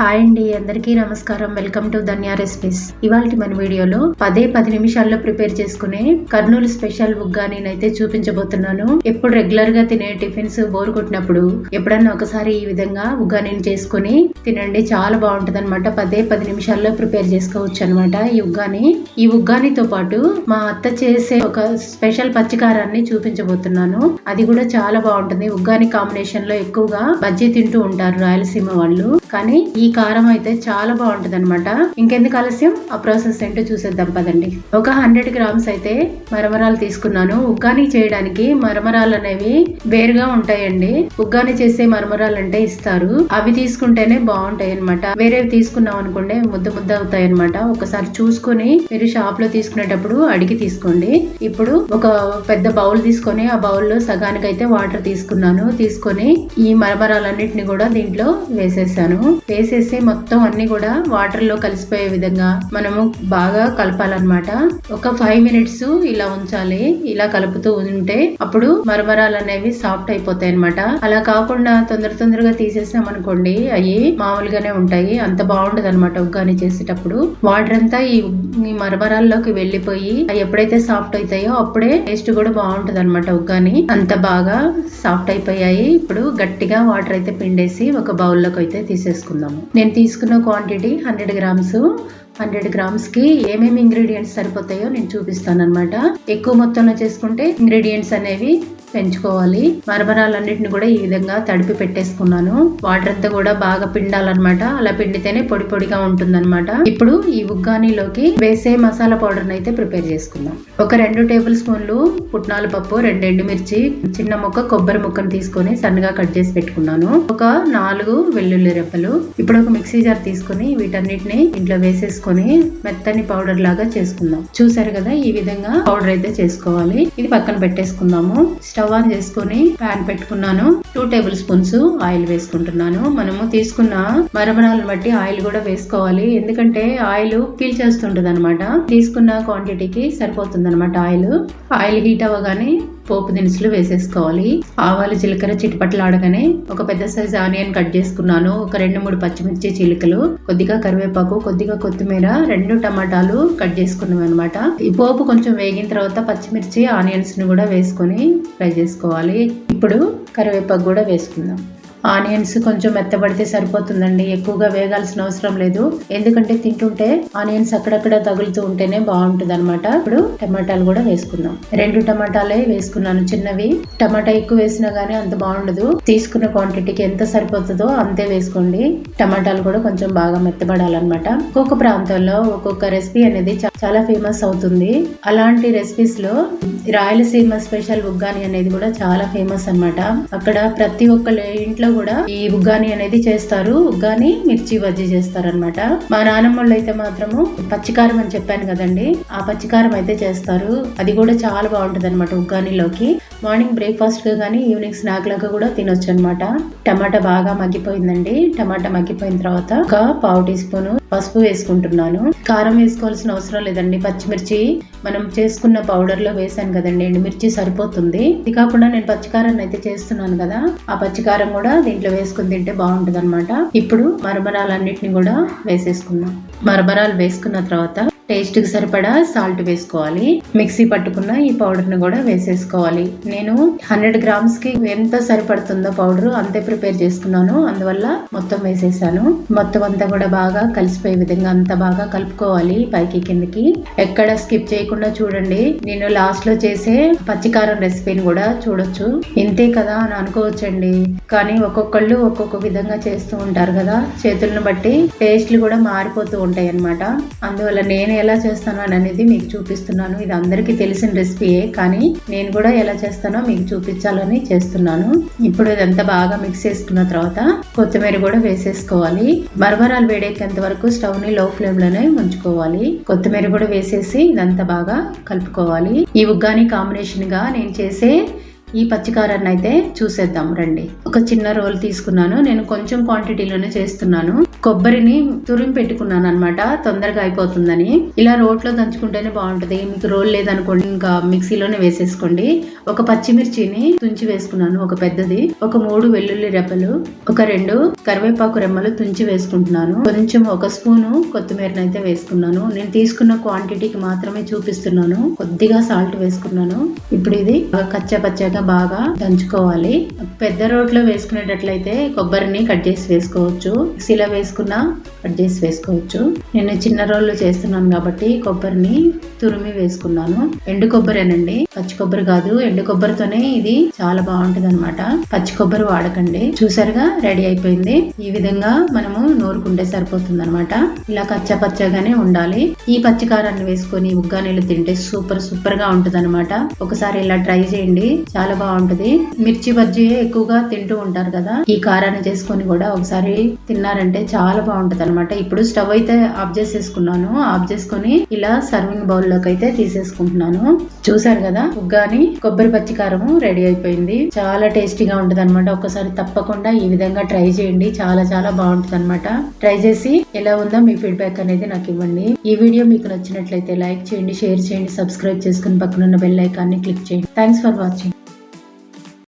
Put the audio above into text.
Hi అండి అందరికీ నమస్కారం. Welcome to Dhanya recipes. ఇవాళ మన వీడియోలో పదే పది నిమిషాల్లో ప్రిపేర్ చేసుకునే కర్నూలు స్పెషల్ ఉగ్గాని నేనైతే చూపించబోతున్నాను. ఎప్పుడు రెగ్యులర్గా తినే టిఫిన్స్ బోర్ కొట్టినప్పుడు ఎప్పుడన్నా ఒకసారి ఈ విధంగా ఉగ్గానిని చేసుకుని తినండి. చాలా బాగుంటుంది అనమాట పదే పది నిమిషాల్లో ప్రిపేర్ చేసుకోవచ్చు అనమాట ఈ ఉగ్గాని. ఈ ఉగ్గానితో పాటు మా అత్త చేసే ఒక స్పెషల్ పచ్చికారాన్ని చూపించబోతున్నాను. అది కూడా చాలా బాగుంటుంది. ఉగ్గాని కాంబినేషన్లో ఎక్కువగా బజ్జీ తింటూ ఉంటారు రాయలసీమ వాళ్ళు. కానీ ఈ కారం అయితే చాలా బాగుంటది అనమాట ఇంకెందుకు ఆలస్యం? ఆ ప్రాసెస్ ఏంటో చూసేద్దాం పదండి. ఒక హండ్రెడ్ గ్రామ్స్ అయితే మరమరాలు తీసుకున్నాను. ఉగ్గాని చేయడానికి మరమరాలు అనేవి వేరుగా ఉంటాయండి. ఉగ్గాని చేసే మరమరాలు అంటే ఇస్తారు. అవి తీసుకుంటేనే బాగుంటాయి అనమాట వేరేవి తీసుకున్నాం అనుకోండి ముద్ద ముద్ద అవుతాయి అనమాట ఒకసారి చూసుకొని మీరు షాప్లో తీసుకునేటప్పుడు అడిగి తీసుకోండి. ఇప్పుడు ఒక పెద్ద బౌల్ తీసుకొని ఆ బౌల్లో సగానికి అయితే వాటర్ తీసుకున్నాను. తీసుకొని ఈ మరమరాలన్నిటిని కూడా దీంట్లో వేసేసాను. వేసేసి మొత్తం అన్ని కూడా వాటర్లో కలిసిపోయే విధంగా మనము బాగా కలపాలన్నమాట. ఒక ఫైవ్ మినిట్స్ ఇలా ఉంచాలి. ఇలా కలుపుతూ ఉంటే అప్పుడు మరమరాలు అనేవి సాఫ్ట్ అయిపోతాయి అనమాట అలా కాకుండా తొందర తొందరగా తీసేసాం అనుకోండి అవి మామూలుగానే ఉంటాయి. అంత బాగుండదు అనమాట ఉగ్గాని చేసేటప్పుడు. వాటర్ అంతా ఈ మరమరాల్లోకి వెళ్ళిపోయి అవి ఎప్పుడైతే సాఫ్ట్ అవుతాయో అప్పుడే టేస్ట్ కూడా బాగుంటది అనమాట ఉగ్గాని. అంత బాగా సాఫ్ట్ అయిపోయాయి. ఇప్పుడు గట్టిగా వాటర్ అయితే పిండేసి ఒక బౌల్లోకి అయితే తీసేసుకుందాము నేను తీసుకున్న క్వాంటిటీ హండ్రెడ్ గ్రామ్స్ హండ్రెడ్ గ్రామ్స్కి ఏమేమి ఇంగ్రీడియంట్స్ సరిపోతాయో నేను చూపిస్తాను అనమాట ఎక్కువ మొత్తంలో చేసుకుంటే ఇంగ్రీడియంట్స్ అనేవి పెంచుకోవాలి. మరమరాలన్నింటిని కూడా ఈ విధంగా తడిపి పెట్టేసుకున్నాను. వాటర్ అంతా కూడా బాగా పిండాలన్నమాట. అలా పిండితేనే పొడి పొడిగా ఉంటుందన్నమాట. ఇప్పుడు ఈ ఉగ్గానీలోకి వేసే మసాలా పౌడర్ అయితే ప్రిపేర్ చేసుకుందాం. ఒక రెండు టేబుల్ స్పూన్లు పుట్నాల పప్పు రెండు ఎండుమిర్చి చిన్న ముక్క కొబ్బరి ముక్కను తీసుకొని సన్నగా కట్ చేసి పెట్టుకున్నాను. ఒక నాలుగు వెల్లుల్లి రెప్పలు ఇప్పుడు ఒక మిక్సీ జార్ తీసుకొని వీటన్నిటిని ఇంట్లో వేసేసుకొని మెత్తని పౌడర్ లాగా చేసుకుందాం. చూసారు కదా ఈ విధంగా పౌడర్ అయితే చేసుకోవాలి. ఇది పక్కన పెట్టేసుకుందాము. స్టవ్ ఆన్ చేసుకుని ప్యాన్ పెట్టుకున్నాను. టూ టేబుల్ స్పూన్స్ ఆయిల్ వేసుకుంటున్నాను. మనము తీసుకున్న మరమరాలను బట్టి ఆయిల్ కూడా వేసుకోవాలి. ఎందుకంటే ఆయిల్ ఫీల్ చేస్తుంటది అనమాట తీసుకున్న క్వాంటిటీకి సరిపోతుంది అనమాట ఆయిల్. ఆయిల్ హీట్ అవ్వగానే పోపు దినుసులు వేసేసుకోవాలి. ఆవాలు జీలకర్ర చిటిపట్లు ఆడగానే ఒక పెద్ద సైజ్ ఆనియన్ కట్ చేసుకున్నాను. ఒక రెండు మూడు పచ్చిమిర్చి చిలుకలు కొద్దిగా కరివేపాకు కొద్దిగా కొత్తిమీర రెండు టమాటాలు కట్ చేసుకున్నాం అనమాట ఈ పోపు కొంచెం వేగిన తర్వాత పచ్చిమిర్చి ఆనియన్స్ని కూడా వేసుకొని ఫ్రై చేసుకోవాలి. ఇప్పుడు కరివేపాకు కూడా వేసుకుందాం. ఆనియన్స్ కొంచెం మెత్తబడితే సరిపోతుందండి. ఎక్కువగా వేగాల్సిన అవసరం లేదు. ఎందుకంటే తింటుంటే ఆనియన్స్ అక్కడక్కడ తగులుతూ ఉంటేనే బాగుంటుంది అనమాట ఇప్పుడు టమాటాలు కూడా వేసుకుందాం. రెండు టమాటాలే వేసుకున్నాను చిన్నవి. టమాటా ఎక్కువ వేసినా గానీ అంత బాగుండదు. తీసుకున్న క్వాంటిటీకి ఎంత సరిపోతుందో అంతే వేసుకోండి. టమాటాలు కూడా కొంచెం బాగా మెత్తబడాలన్నమాట. ఒక్కొక్క ప్రాంతంలో ఒక్కొక్క రెసిపీ అనేది చాలా ఫేమస్ అవుతుంది. అలాంటి రెసిపీస్లో రాయలసీమ స్పెషల్ ఉగ్గాని అనేది కూడా చాలా ఫేమస్ అన్నమాట. అక్కడ ప్రతి ఒక్కళ్ళ ఇంట్లో కూడా ఈ ఉగ్గాని అనేది చేస్తారు. ఉగ్గాని మిర్చి బజ్జీ చేస్తారు అనమాట మా నానమ్మళ్ళు అయితే మాత్రము పచ్చికారం అని చెప్పాను కదండి. ఆ పచ్చికారం అయితే చేస్తారు. అది కూడా చాలా బాగుంటుంది అనమాట ఉగ్గానిలోకి. మార్నింగ్ బ్రేక్ఫాస్ట్గా కానీ ఈవినింగ్ స్నాక్ లాగా కూడా తినొచ్చు అనమాట టమాటా బాగా మగ్గిపోయిందండి. టమాటా మగ్గిపోయిన తర్వాత ఒక పావు టీ స్పూన్ పసుపు వేసుకుంటున్నాను. కారం వేసుకోవాల్సిన అవసరం లేదండి. పచ్చిమిర్చి మనం చేసుకున్న పౌడర్లో వేసాను కదండి. ఎండుమిర్చి సరిపోతుంది. ఇది కాకుండా నేను పచ్చికారాన్ని అయితే చేస్తున్నాను కదా. ఆ పచ్చికారం కూడా దీంట్లో వేసుకుని తింటే బాగుంటుంది అనమాట ఇప్పుడు మరమరాలన్నిటిని కూడా వేసేసుకుందాం. మరమరాలు వేసుకున్న తర్వాత టేస్ట్కి సరిపడా సాల్ట్ వేసుకోవాలి. మిక్సీ పట్టుకున్న ఈ పౌడర్ని కూడా వేసేసుకోవాలి. నేను హండ్రెడ్ గ్రామ్స్కి ఎంత సరిపడుతుందో పౌడర్ అంతే ప్రిపేర్ చేసుకున్నాను. అందువల్ల మొత్తం వేసేసాను. మొత్తం అంతా కూడా బాగా కలిసిపోయే విధంగా అంతా బాగా కలుపుకోవాలి పైకి కిందకి. ఎక్కడ స్కిప్ చేయకుండా చూడండి. నేను లాస్ట్లో చేసే పచ్చికారం రెసిపీని కూడా చూడొచ్చు. ఇంతే కదా అని అనుకోవచ్చండి. కానీ ఒక్కొక్కళ్ళు ఒక్కొక్క విధంగా చేస్తూ ఉంటారు కదా. చేతులను బట్టి టేస్ట్లు కూడా మారిపోతూ ఉంటాయి అన్నమాట అందువల్ల నేనే ఎలా చేస్తాను అనేది మీకు చూపిస్తున్నాను. ఇది అందరికీ తెలిసిన రెసిపీయే కానీ నేను కూడా ఎలా చేస్తానో మీకు చూపించాలని చేస్తున్నాను. ఇప్పుడు ఇదంతా బాగా మిక్స్ చేసుకున్న తర్వాత కొత్తిమీర కూడా వేసేసుకోవాలి. బర్బరాలు వేడెక్కేంత వరకు స్టవ్ని లో ఫ్లేమ్లోనే ఉంచుకోవాలి. కొత్తిమీర కూడా వేసేసి ఇదంతా బాగా కలుపుకోవాలి. ఈ ఉగ్గాని కాంబినేషన్గా నేను చేసే ఈ పచ్చికారాన్ని అయితే చూసేద్దాం రండి. ఒక చిన్న రోల్ తీసుకున్నాను. నేను కొంచెం క్వాంటిటీలోనే చేస్తున్నాను. కొబ్బరిని తురిమి పెట్టుకున్నాను అనమాట తొందరగా అయిపోతుందని. ఇలా రోట్లో దంచుకుంటేనే బాగుంటది. మీకు రోల్ లేదనుకోండి ఇంకా మిక్సీలోనే వేసేసుకోండి. ఒక పచ్చిమిర్చిని తుంచి వేసుకున్నాను ఒక పెద్దది. ఒక మూడు వెల్లుల్లి రెబ్బలు ఒక రెండు కరివేపాకు రెమ్మలు తుంచి వేసుకుంటున్నాను. కొంచెం ఒక స్పూను కొత్తిమీరని అయితే వేసుకున్నాను. నేను తీసుకున్న క్వాంటిటీకి మాత్రమే చూపిస్తున్నాను. కొద్దిగా సాల్ట్ వేసుకున్నాను. ఇప్పుడు ఇది కచ్చా పచ్చగా బాగా దంచుకోవాలి. పెద్ద రోట్లో వేసుకునేటట్లయితే కొబ్బరిని కట్ చేసి వేసుకోవచ్చు. మిక్సీలో వేసుకున్నా కట్ చేసి వేసుకోవచ్చు. నేను చిన్న రోళ్ళు చేస్తున్నాను కాబట్టి కొబ్బరిని తురిమి వేసుకున్నాను. ఎండు కొబ్బరేనండి. పచ్చి కొబ్బరి కాదు ఎండు కొబ్బరితోనే ఇది చాలా బాగుంటది అనమాట పచ్చి కొబ్బరి వాడకండి. చూసారుగా రెడీ అయిపోయింది. ఈ విధంగా మనము నూరుకుంటే సరిపోతుంది అనమాట ఇలా కచ్చా పచ్చగానే ఉండాలి. ఈ పచ్చికారాన్ని వేసుకొని ఉగ్గానీళ్ళు తింటే సూపర్ సూపర్గా ఉంటది అనమాట ఒకసారి ఇలా ట్రై చేయండి. చాలా చాలా బాగుంటది. మిర్చి బజ్జీ ఎక్కువగా తింటూ ఉంటారు కదా. ఈ కారాన్ని చేసుకొని కూడా ఒకసారి తిన్నారంటే చాలా బాగుంటది అనమాట ఇప్పుడు స్టవ్ అయితే ఆఫ్ చేసేసుకున్నాను. ఆఫ్ చేసుకొని ఇలా సర్వింగ్ బౌల్లోకి అయితే తీసేసుకుంటున్నాను. చూసారు కదా ఉగ్గాని కొబ్బరి పచ్చికారం రెడీ అయిపోయింది. చాలా టేస్టీగా ఉంటది అనమాట ఒకసారి తప్పకుండా ఈ విధంగా ట్రై చేయండి. చాలా చాలా బాగుంటది అనమాట ట్రై చేసి ఎలా ఉందో మీ ఫీడ్బ్యాక్ అనేది నాకు ఇవ్వండి. ఈ వీడియో మీకు నచ్చినట్లయితే లైక్ చేయండి షేర్ చేయండి సబ్స్క్రైబ్ చేసుకుని పక్కనున్న బెల్ ఐకాన్ని క్లిక్ చేయండి. Thanks for watching